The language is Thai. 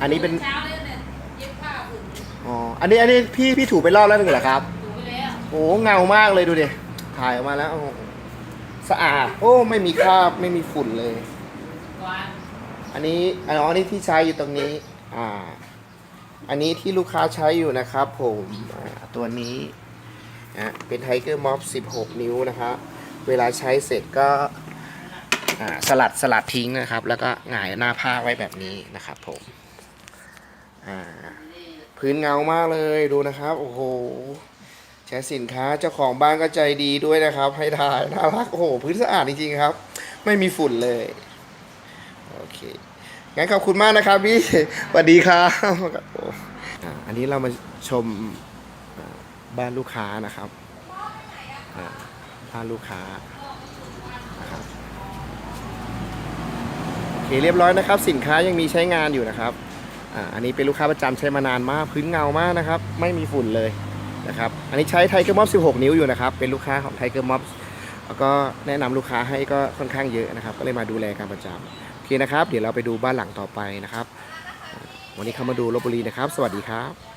อันนี้เป็นเช้าเนี่ยเนี่ยเย็บผ้าอุ่นอ๋ออันนี้อันนี้พี่พี่ถูไปรอบแล้วหนึ่งเหรอครับ ถูไปแล้วโอ้เงามากเลยดูดิถ่ายออกมาแล้วโอ้โหสะอาด โอ้ไม่มีคราบไม่มีฝุ่นเลยหวานอันนี้อ๋ออันนี้ที่ใช้อยู่ตรงนี้ อ่า อันนี้ที่ลูกค้าใช้อยู่นะครับ ผมอ่าตัวนี้นะเป็นไทเกอร์ม็อบ16 นิ้วนะครับเวลาใช้เสร็จก็อ่าสลัดสลัดทิ้งนะครับ แล้วก็หงายหน้าผ้าไว้แบบนี้นะครับผม อ่าพื้นเงามากเลยดูนะครับ โอ้โหใช้สินค้าเจ้าของบ้านก็ใจดีด้วยนะครับ ให้ถ่ายน่ารักโอ้โหพื้นสะอาดจริงๆครับ ไม่มีฝุ่นเลยโอเคงั้นขอบคุณมากนะครับพี่สวัสดีครับอันนี้เรามาชมบ้านลูกค้านะครับบ้านลูกค้านะครับโอเคเรียบร้อยนะครับ สินค้ายังมีใช้งานอยู่นะครับ อ่าอันนี้เป็นลูกค้าประจำใช้มานานมากพื้นเงามากนะครับ ไม่มีฝุ่นเลยนะครับอันนี้ใช้ไทเกอร์ม็อบ16 นิ้วอยู่นะครับเป็นลูกค้าของไทเกอร์ม็อบแล้วก็แนะนำลูกค้าให้ก็ค่อนข้างเยอะนะครับ ก็เลยมาดูแลการประจำโอเคนะครับ เดี๋ยวเราไปดูบ้านหลังต่อไปนะครับ วันนี้เข้ามาดูลบบุรีนะครับ สวัสดีครับ